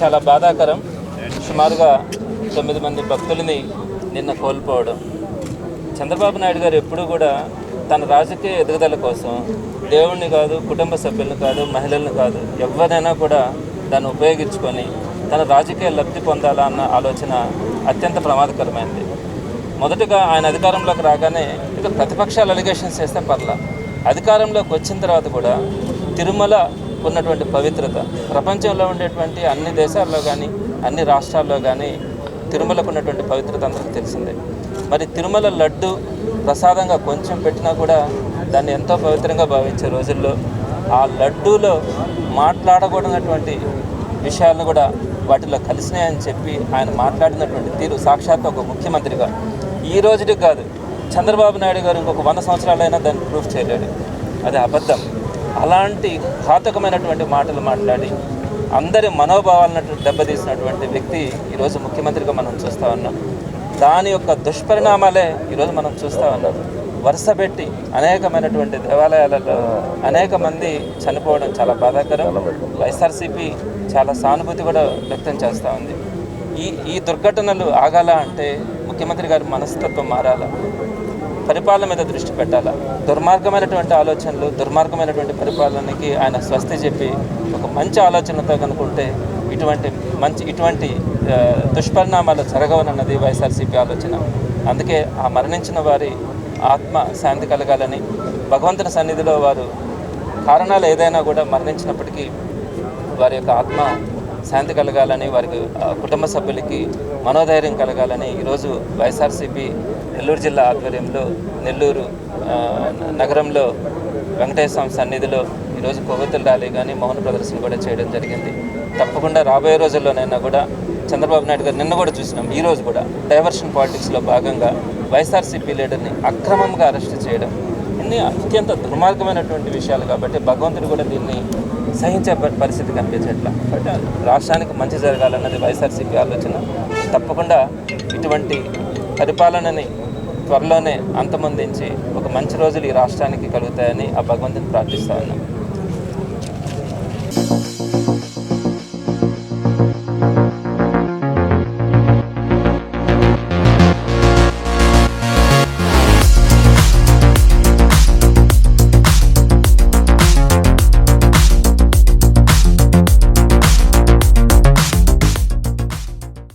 చాలా బాధాకరం. సుమారుగా తొమ్మిది మంది భక్తులని నిన్న కోల్పోవడం. చంద్రబాబు నాయుడు గారు ఎప్పుడూ కూడా తన రాజకీయ ఎదుగుదల కోసం దేవుణ్ణి కాదు కుటుంబ సభ్యులను కాదు మహిళలను కాదు ఎవరైనా కూడా దాన్ని ఉపయోగించుకొని తన రాజకీయ లబ్ధి పొందాలా అన్న ఆలోచన అత్యంత ప్రమాదకరమైనది మొదటగా ఆయన అధికారంలోకి రాగానే ఇక ప్రతిపక్షాలు అలిగేషన్స్ చేస్తే పర్లా. అధికారంలోకి వచ్చిన తర్వాత కూడా తిరుమల ఉన్నటువంటి పవిత్రత. ప్రపంచంలో ఉండేటువంటి అన్ని దేశాల్లో కానీ అన్ని రాష్ట్రాల్లో కానీ తిరుమలకు ఉన్నటువంటి పవిత్రత అందరికీ తెలిసిందే. మరి తిరుమల లడ్డు ప్రసాదంగా కొంచెం పెట్టినా కూడా దాన్ని ఎంతో పవిత్రంగా భావించే రోజుల్లో ఆ లడ్డూలో మాట్లాడకూడనటువంటి విషయాలను కూడా వాటిలో కలిసినాయని చెప్పి ఆయన మాట్లాడినటువంటి తీరు సాక్షాత్ ఒక ముఖ్యమంత్రిగా. ఈ రోజుకి కాదు చంద్రబాబు నాయుడు గారు ఇంకొక వంద సంవత్సరాలైనా దాన్ని ప్రూఫ్ చేయలేడు. అది అబద్ధం. అలాంటి ఘాతకమైనటువంటి మాటలు మాట్లాడి అందరి మనోభావాలను దెబ్బతీసినటువంటి వ్యక్తి ఈరోజు ముఖ్యమంత్రిగా మనం చూస్తూ ఉన్నాం. దాని యొక్క దుష్పరిణామాలే ఈరోజు మనం చూస్తూ ఉన్నాం. వరుస పెట్టి అనేకమైనటువంటి దేవాలయాలలో అనేక మంది చనిపోవడం చాలా బాధాకరం. వైఎస్ఆర్సీపీ చాలా సానుభూతి కూడా వ్యక్తం చేస్తూ ఉంది. ఈ ఈ దుర్ఘటనలు ఆగాల అంటే ముఖ్యమంత్రి గారి మనస్తత్వం మారాలా? పరిపాలన మీద దృష్టి పెట్టాలా? దుర్మార్గమైనటువంటి ఆలోచనలు దుర్మార్గమైనటువంటి పరిపాలనకి ఆయన స్వస్తి చెప్పి ఒక మంచి ఆలోచనతో కనుకుంటే ఇటువంటి మంచి ఇటువంటి దుష్పరిణామాలు జరగవనన్నది వైఎస్ఆర్సీపీ ఆలోచన. అందుకే ఆ మరణించిన వారి ఆత్మ శాంతి కలగాలని భగవంతుని సన్నిధిలో వారు కారణాలు ఏదైనా కూడా మరణించినప్పటికీ వారి యొక్క ఆత్మ శాంతి కలగాలని వారికి కుటుంబ సభ్యులకి మనోధైర్యం కలగాలని ఈరోజు వైఎస్ఆర్సీపీ నెల్లూరు జిల్లా ఆధ్వర్యంలో నెల్లూరు నగరంలో వెంకటేశ్వర స్వామి సన్నిధిలో ఈరోజు కొవ్వొత్తుల ర్యాలీ కానీ మౌన ప్రదర్శన కూడా చేయడం జరిగింది. తప్పకుండా రాబోయే రోజుల్లోనైనా కూడా చంద్రబాబు నాయుడు గారు నిన్న కూడా చూసినాం ఈ రోజు కూడా డైవర్షన్ పాలిటిక్స్లో భాగంగా వైఎస్ఆర్సీపీ లీడర్ని అక్రమంగా అరెస్ట్ చేయడం. ఇన్ని అత్యంత దుర్మార్గమైనటువంటి విషయాలు కాబట్టి భగవంతుడు కూడా దీన్ని సహించే పరిస్థితి కనిపించట్లా. బట్ రాష్ట్రానికి మంచి జరగాలన్నది వైఎస్ఆర్సీపీ ఆలోచన. తప్పకుండా ఇటువంటి పరిపాలనని త్వరలోనే అంతమొందించి ఒక మంచి రోజులు ఈ రాష్ట్రానికి కలుగుతాయని ఆ భగవంతుని ప్రార్థిస్తా ఉన్నాం.